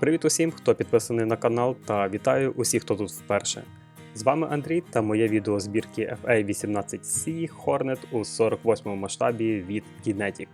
Привіт усім, хто підписаний на канал, та вітаю усіх, хто тут вперше. З вами Андрій та моє відео збірки FA18C Hornet у 48 масштабі від Kinetic.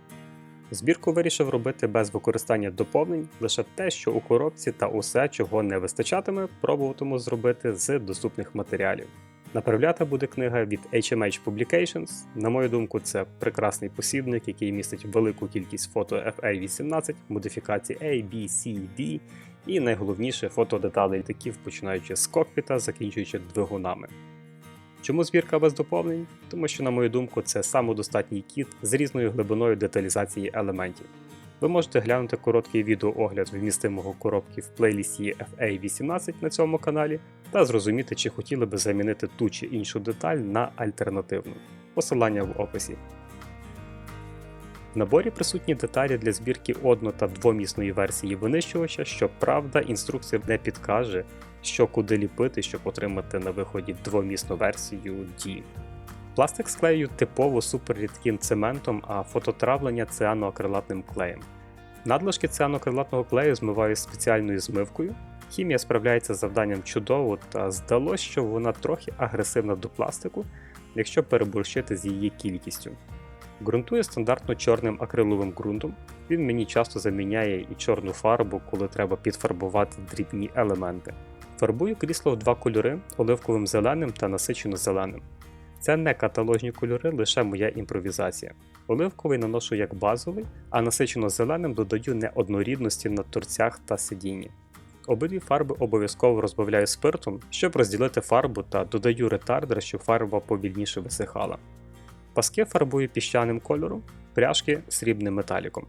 Збірку вирішив робити без використання доповнень, лише те, що у коробці та усе, чого не вистачатиме, пробуватиму зробити з доступних матеріалів. Направляти буде книга від HMH Publications. На мою думку, це прекрасний посібник, який містить велику кількість фото FA18, модифікацій A, B, C, D і найголовніше фото деталей літаків, починаючи з кокпіта, закінчуючи двигунами. Чому збірка без доповнень? Тому що, на мою думку, це самодостатній кіт з різною глибиною деталізації елементів. Ви можете глянути короткий відеоогляд вмістимого коробки в плейлісті FA18 на цьому каналі та зрозуміти, чи хотіли би замінити ту чи іншу деталь на альтернативну. Посилання в описі. В наборі присутні деталі для збірки одно- та двомісної версії винищувача, щоправда, інструкція не підкаже, що куди ліпити, щоб отримати на виході двомісну версію D. Пластик склею типово суперрідким цементом, а фототравлення цианоакрилатним клеєм. Надлишки цианокрилатного клею змиваю спеціальною змивкою. Хімія справляється з завданням чудово, та здалося, що вона трохи агресивна до пластику, якщо переборщити з її кількістю. Ґрунтує стандартно чорним акриловим ґрунтом. Він мені часто заміняє і чорну фарбу, коли треба підфарбувати дрібні елементи. Фарбую крісло в два кольори оливковим зеленим та насичено зеленим. Це не каталожні кольори, лише моя імпровізація. Оливковий наношу як базовий, а насичено зеленим додаю неоднорідності на торцях та сидінні. Обидві фарби обов'язково розбавляю спиртом, щоб розділити фарбу та додаю ретардер, щоб фарба повільніше висихала. Паски фарбую піщаним кольором, пряжки срібним металіком.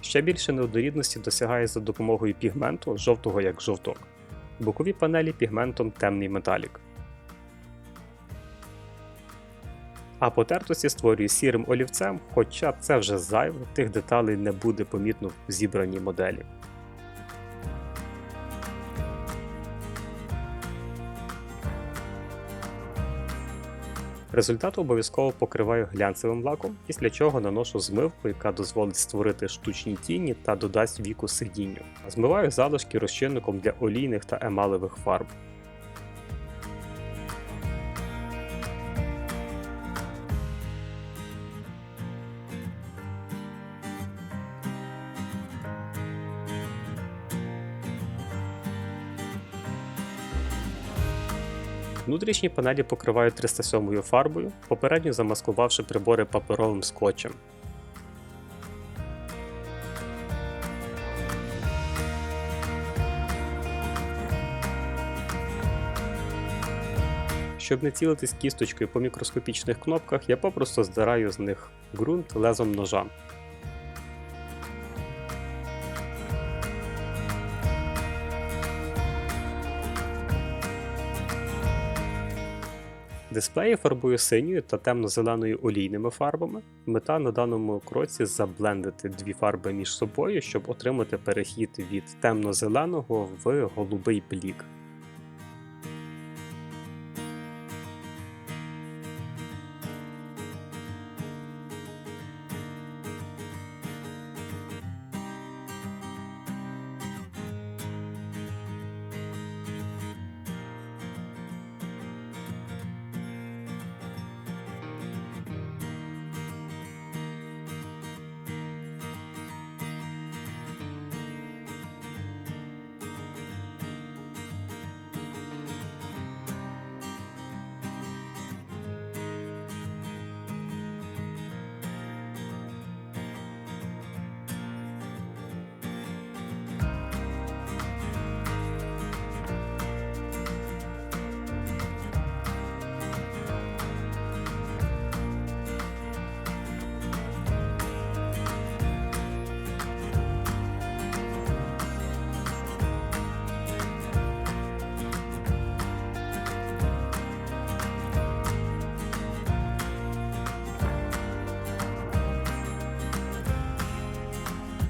Ще більше неоднорідності досягає за допомогою пігменту жовтого як жовток. Бокові панелі пігментом темний металік. А потертості створюю сірим олівцем, хоча це вже зайве, тих деталей не буде помітно в зібраній моделі. Результат обов'язково покриваю глянцевим лаком, після чого наношу змивку, яка дозволить створити штучні тіні та додасть віку сидінню. Змиваю залишки розчинником для олійних та емалевих фарб. Внутрішні панелі покриваю 307 фарбою, попередньо замаскувавши прибори паперовим скотчем. Щоб не цілитись кісточкою по мікроскопічних кнопках, я попросту здираю з них ґрунт лезом ножа. Дисплеї фарбую синьою та темно-зеленою олійними фарбами. Мета на даному кроці заблендити дві фарби між собою, щоб отримати перехід від темно-зеленого в голубий блік.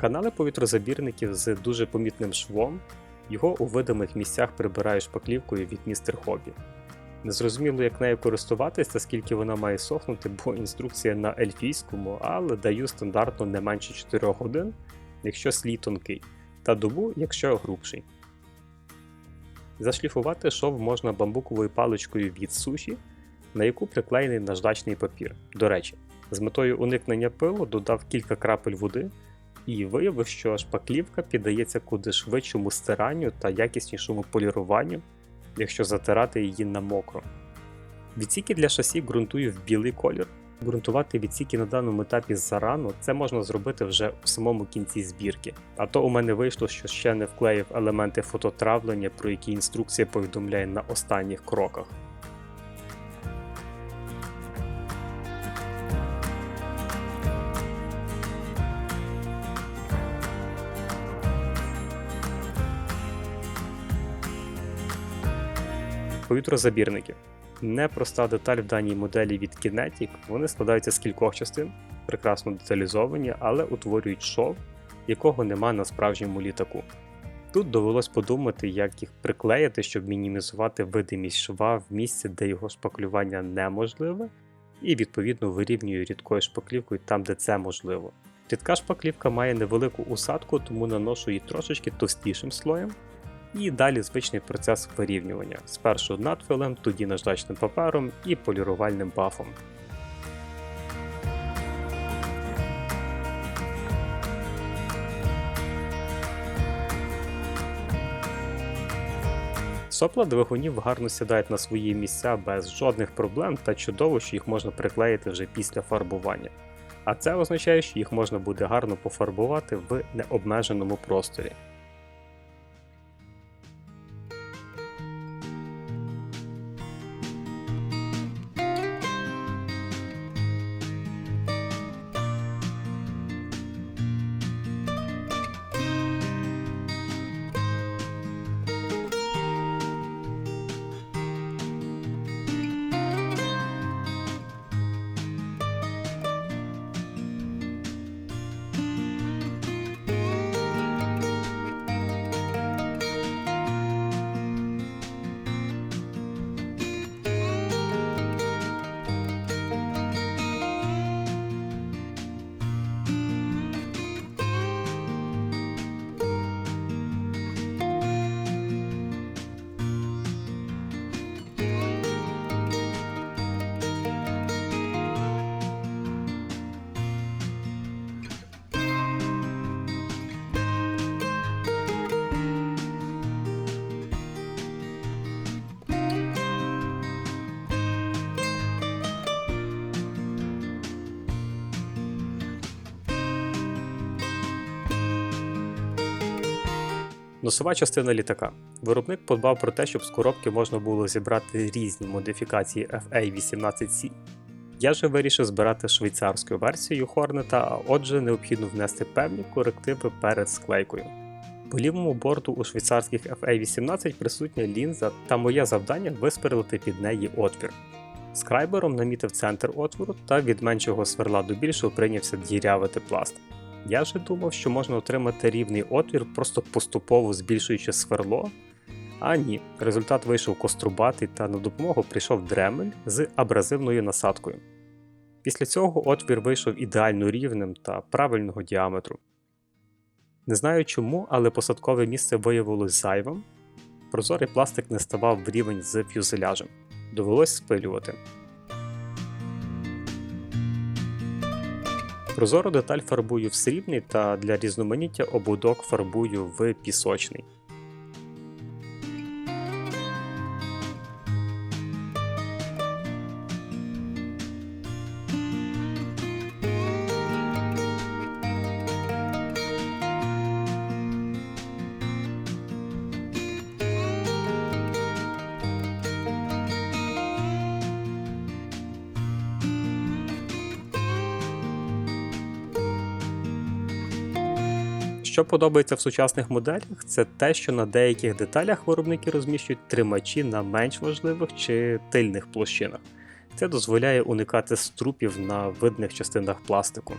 Канали повітрозабірників з дуже помітним швом, його у видимих місцях прибираю шпаклівкою від містер Хобі. Незрозуміло, як нею користуватись та скільки вона має сохнути, бо інструкція на ельфійському, але даю стандартно не менше 4 годин, якщо слій тонкий, та дубу, якщо грубший. Зашліфувати шов можна бамбуковою паличкою від суші, на яку приклеєний наждачний папір. До речі, з метою уникнення пилу додав кілька крапель води і виявив, що шпаклівка піддається куди швидшому стиранню та якіснішому поліруванню, якщо затирати її на мокро. Відсіки для шасі ґрунтую в білий колір. Ґрунтувати відсіки на даному етапі зарано це можна зробити вже в самому кінці збірки. А то у мене вийшло, що ще не вклеїв елементи фототравлення, про які інструкція повідомляє на останніх кроках. Повітрозабірники. Непроста деталь в даній моделі від Kinetic. Вони складаються з кількох частин, прекрасно деталізовані, але утворюють шов, якого нема на справжньому літаку. Тут довелось подумати, як їх приклеїти, щоб мінімізувати видимість шва в місці, де його шпаклювання неможливе, і відповідно вирівнюю рідкою шпаклівкою там, де це можливо. Рідка шпаклівка має невелику усадку, тому наношу її трошечки товстішим слоєм. І далі звичний процес вирівнювання. Спершу надфилем, тоді наждачним папером і полірувальним бафом. Сопла двигунів гарно сідають на свої місця без жодних проблем та чудово, що їх можна приклеїти вже після фарбування. А це означає, що їх можна буде гарно пофарбувати в необмеженому просторі. Носова частина літака. Виробник подбав про те, щоб з коробки можна було зібрати різні модифікації FA-18C. Я же вирішив збирати швейцарську версію Хорнета, а отже, необхідно внести певні корективи перед склейкою. По лівому борту у швейцарських FA-18 присутня лінза, та моє завдання висперлити під неї отвір. Скрайбером намітив центр отвору та від меншого сверла до більшого прийнявся дірявити пласт. Я же думав, що можна отримати рівний отвір, просто поступово збільшуючи сверло. А ні, результат вийшов кострубатий та на допомогу прийшов дремель з абразивною насадкою. Після цього отвір вийшов ідеально рівним та правильного діаметру. Не знаю чому, але посадкове місце виявилось зайвим. Прозорий пластик не ставав в рівень з фюзеляжем. Довелось спилювати. Прозору деталь фарбую в срібний та для різноманіття ободок фарбую в пісочний. Подобається в сучасних моделях, це те, що на деяких деталях виробники розміщують тримачі на менш важливих чи тильних площинах. Це дозволяє уникати струпів на видних частинах пластику.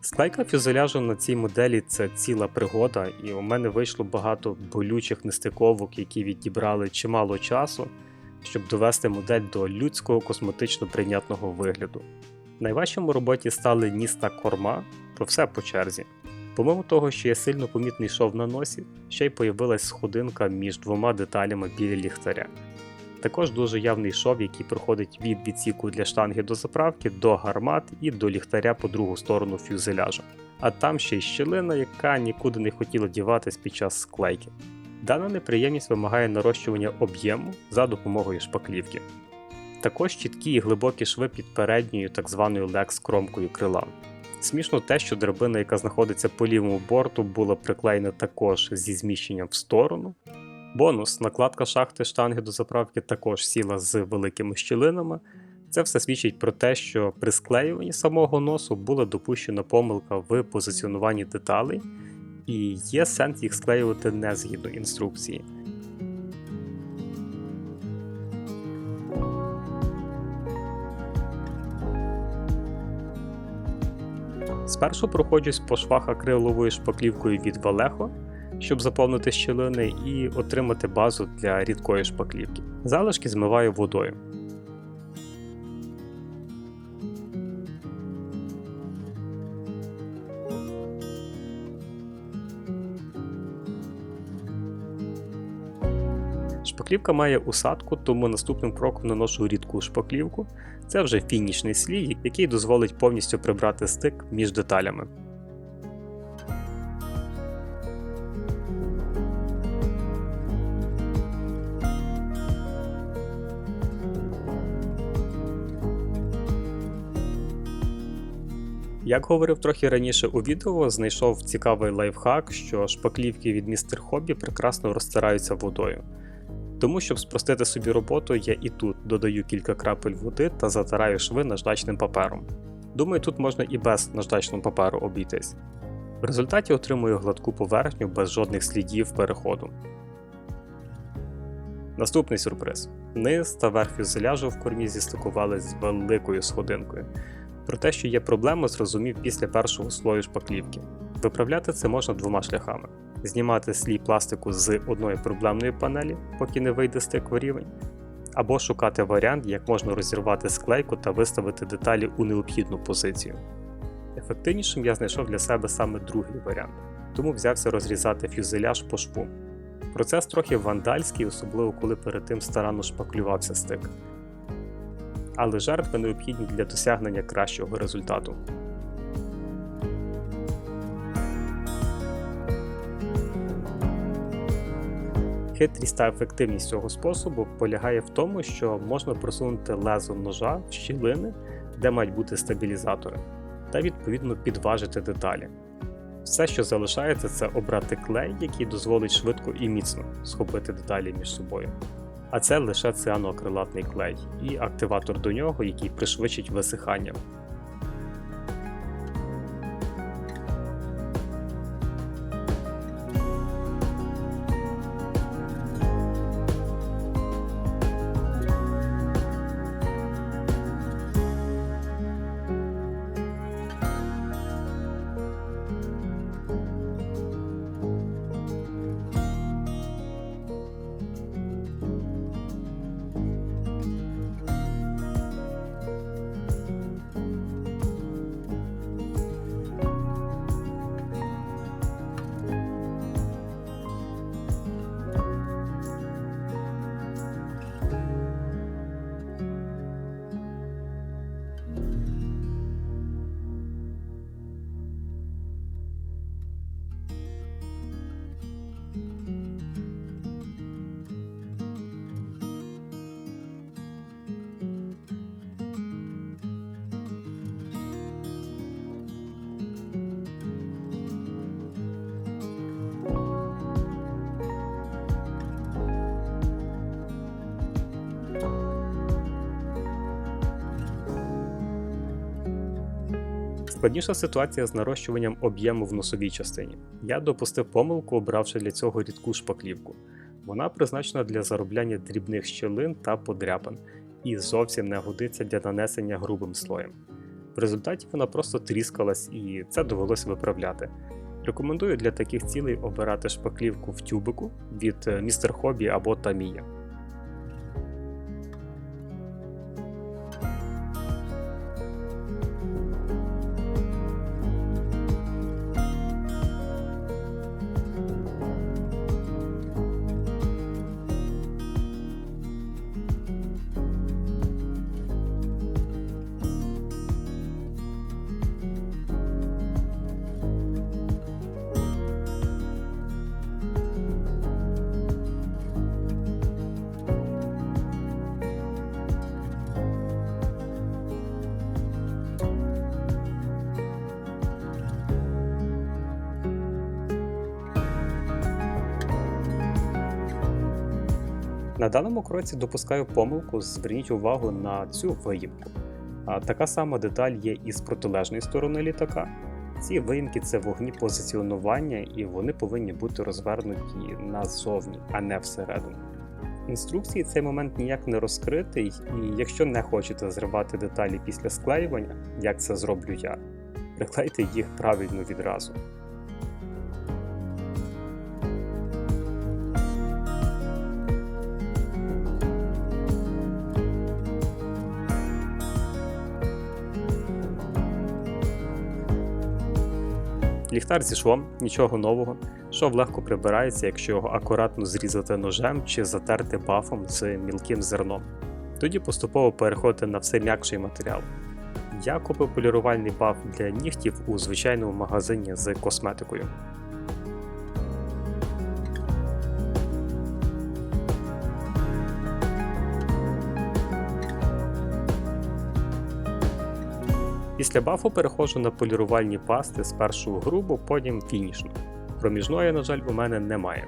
Склейка фюзеляжу на цій моделі це ціла пригода, і у мене вийшло багато болючих нестиковок, які відібрали чимало часу, щоб довести модель до людського косметично прийнятного вигляду. Найважчим у роботі стали ніс та корма, про все по черзі. Помимо того, що є сильно помітний шов на носі, ще й появилась сходинка між двома деталями біля ліхтаря. Також дуже явний шов, який проходить від відсіку для штанги до заправки до гармат і до ліхтаря по другу сторону фюзеляжа. А там ще й щілина, яка нікуди не хотіла діватись під час склейки. Дана неприємність вимагає нарощування об'єму за допомогою шпаклівки. Також чіткі і глибокі шви під передньою так званою лекс-кромкою крила. Смішно те, що драбина, яка знаходиться по лівому борту, була приклеєна також зі зміщенням в сторону. Бонус, накладка шахти штанги до заправки також сіла з великими щілинами. Це все свідчить про те, що при склеюванні самого носу була допущена помилка в позиціонуванні деталей, і є сенс їх склеювати не згідно інструкції. Спершу проходжусь по швах акриловою шпаклівкою від Валехо, щоб заповнити щілини і отримати базу для рідкої шпаклівки. Залишки змиваю водою. Шпаклівка має усадку, тому наступним кроком наношу рідку шпаклівку. Це вже фінішний слій, який дозволить повністю прибрати стик між деталями. Як говорив трохи раніше у відео, знайшов цікавий лайфхак, що шпаклівки від Mr. Hobby прекрасно розтираються водою. Тому, щоб спростити собі роботу, я і тут додаю кілька крапель води та затираю шви наждачним папером. Думаю, тут можна і без наждачного паперу обійтись. В результаті отримую гладку поверхню без жодних слідів переходу. Наступний сюрприз. Низ та верх фюзеляжу в кормі зістикували з великою сходинкою. Про те, що є проблема, зрозумів після першого слою шпаклівки. Виправляти це можна двома шляхами: знімати слій пластику з одної проблемної панелі, поки не вийде стик в або шукати варіант, як можна розірвати склейку та виставити деталі у необхідну позицію. Ефективнішим я знайшов для себе саме другий варіант, тому взявся розрізати фюзеляж по шву. Процес трохи вандальський, особливо коли перед тим старанно шпаклювався стик. Але жертви необхідні для досягнення кращого результату. Хитрість та ефективність цього способу полягає в тому, що можна просунути лезо ножа в щілини, де мають бути стабілізатори, та відповідно підважити деталі. Все, що залишається, це обрати клей, який дозволить швидко і міцно схопити деталі між собою. А це лише цианоакрилатний клей і активатор до нього, який пришвидшить висихання. Складніша ситуація з нарощуванням об'єму в носовій частині. Я допустив помилку, обравши для цього рідку шпаклівку. Вона призначена для заробляння дрібних щілин та подряпин і зовсім не годиться для нанесення грубим слоєм. В результаті вона просто тріскалась і це довелося виправляти. Рекомендую для таких цілей обирати шпаклівку в тюбику від Mr. Hobby або Tamiya. На даному кроці допускаю помилку, зверніть увагу на цю виїмку. Така сама деталь є і з протилежної сторони літака. Ці виїмки це вогні позиціонування, і вони повинні бути розвернуті назовні, а не всередину. Інструкції цей момент ніяк не розкритий, і якщо не хочете зривати деталі після склеювання, як це зроблю я, приклейте їх правильно відразу. Ліхтар зі швом, нічого нового, шов легко прибирається, якщо його акуратно зрізати ножем чи затерти бафом з мілким зерном. Тоді поступово переходити на все м'якший матеріал. Я купив полірувальний баф для нігтів у звичайному магазині з косметикою. Після бафу переходжу на полірувальні пасти спершу грубо, потім фінішно. Проміжної, на жаль, у мене немає.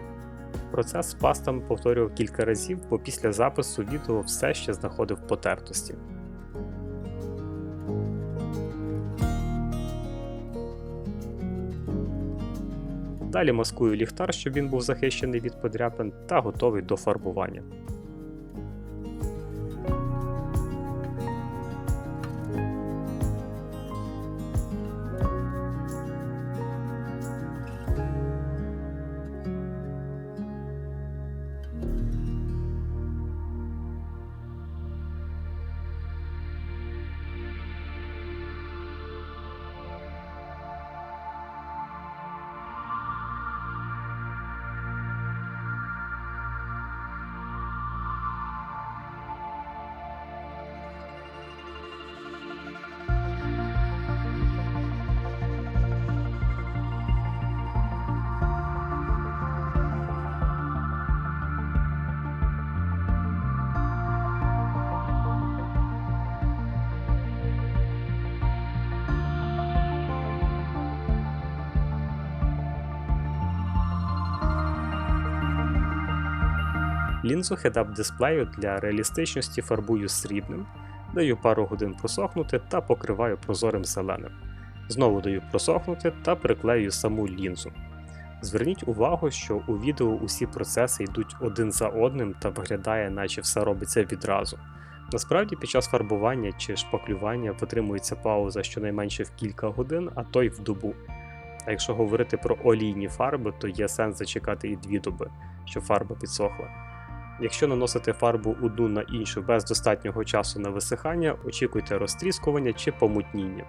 Процес з пастами повторював кілька разів, бо після запису відео все ще знаходив потертості. Далі маскую ліхтар, щоб він був захищений від подряпин та готовий до фарбування. Лінзу head-up дисплею для реалістичності фарбую срібним, даю пару годин просохнути та покриваю прозорим зеленим. Знову даю просохнути та приклею саму лінзу. Зверніть увагу, що у відео усі процеси йдуть один за одним та виглядає, наче все робиться відразу. Насправді, під час фарбування чи шпаклювання витримується пауза щонайменше в кілька годин, а то й в добу. А якщо говорити про олійні фарби, то є сенс зачекати і дві доби, щоб фарба підсохла. Якщо наносити фарбу одну на іншу без достатнього часу на висихання, очікуйте розтріскування чи помутніння.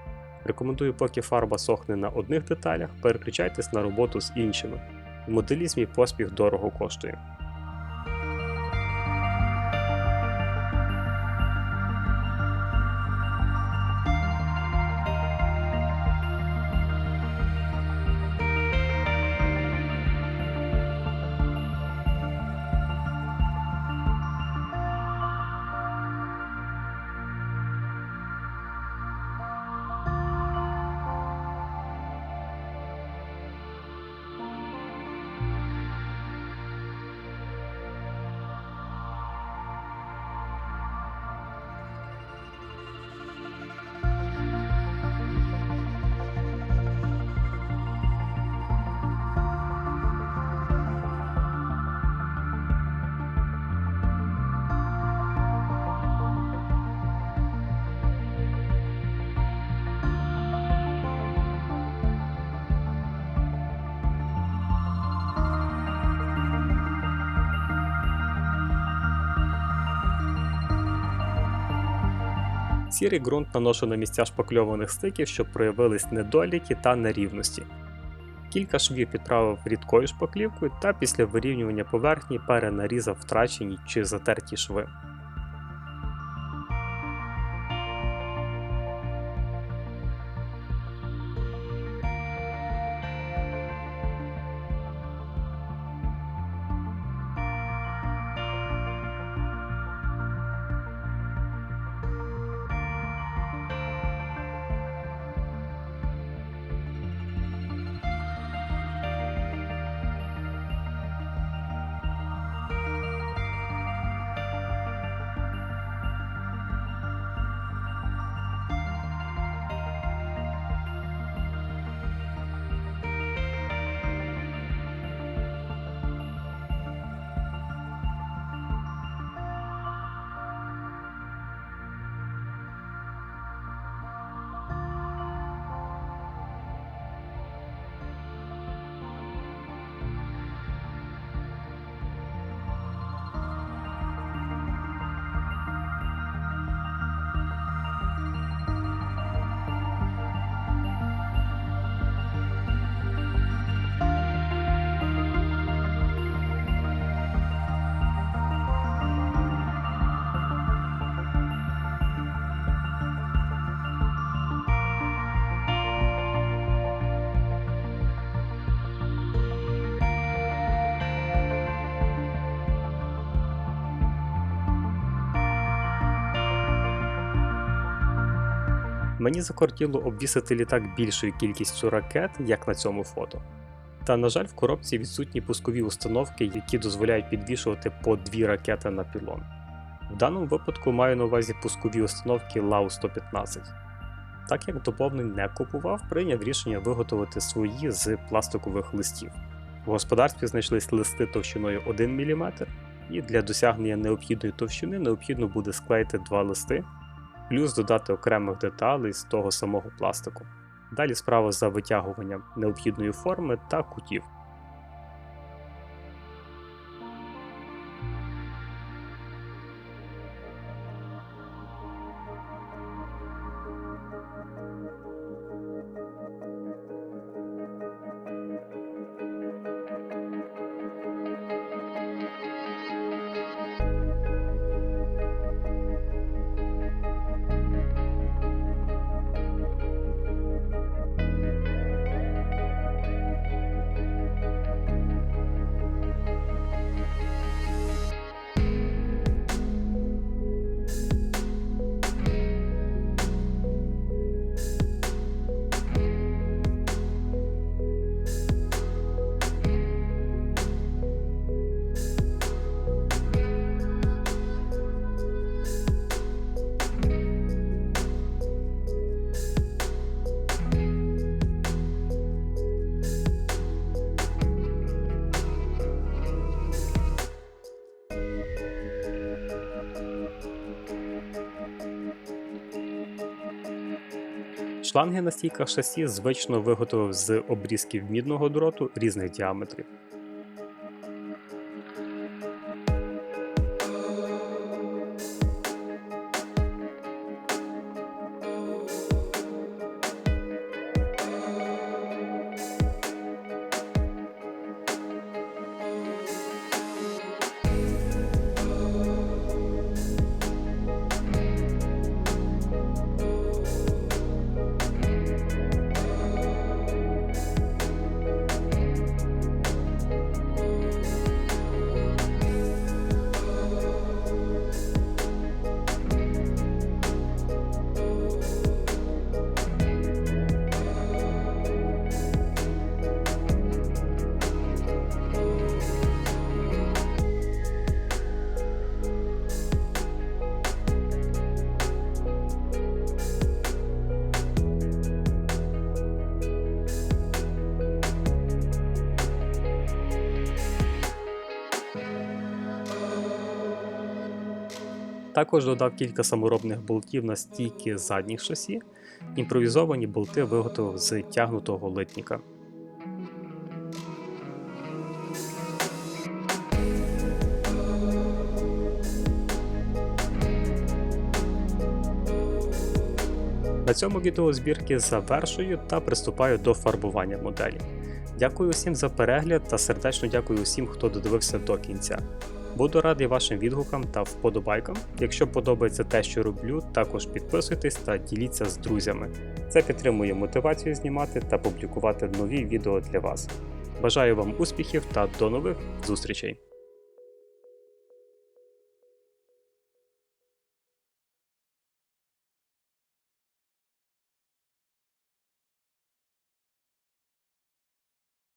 Рекомендую, поки фарба сохне на одних деталях, переключайтесь на роботу з іншими. У моделізмі поспіх дорого коштує. Сірий ґрунт наношу на місця шпакльованих стиків, щоб проявились недоліки та нерівності. Кілька швів підправив рідкою шпаклівкою та після вирівнювання поверхні перенарізав втрачені чи затерті шви. Мені закортіло обвісити літак більшою кількістю ракет, як на цьому фото. Та, на жаль, в коробці відсутні пускові установки, які дозволяють підвішувати по дві ракети на пілон. В даному випадку маю на увазі пускові установки Lau-115. Так як доповнень не купував, прийняв рішення виготовити свої з пластикових листів. В господарстві знайшлись листи товщиною 1 мм, і для досягнення необхідної товщини необхідно буде склеїти два листи, плюс додати окремих деталей з того самого пластику. Далі справа за витягуванням необхідної форми та кутів. Шланги на стійках шасі звично виготовив з обрізків мідного дроту різних діаметрів. Також додав кілька саморобних болтів на стійки задніх шасі. Імпровізовані болти виготовив з тягнутого литніка. На цьому відео збірки завершую та приступаю до фарбування моделі. Дякую усім за перегляд та сердечно дякую усім, хто додивився до кінця. Буду радий вашим відгукам та вподобайкам. Якщо подобається те, що роблю, також підписуйтесь та діліться з друзями. Це підтримує мотивацію знімати та публікувати нові відео для вас. Бажаю вам успіхів та до нових зустрічей!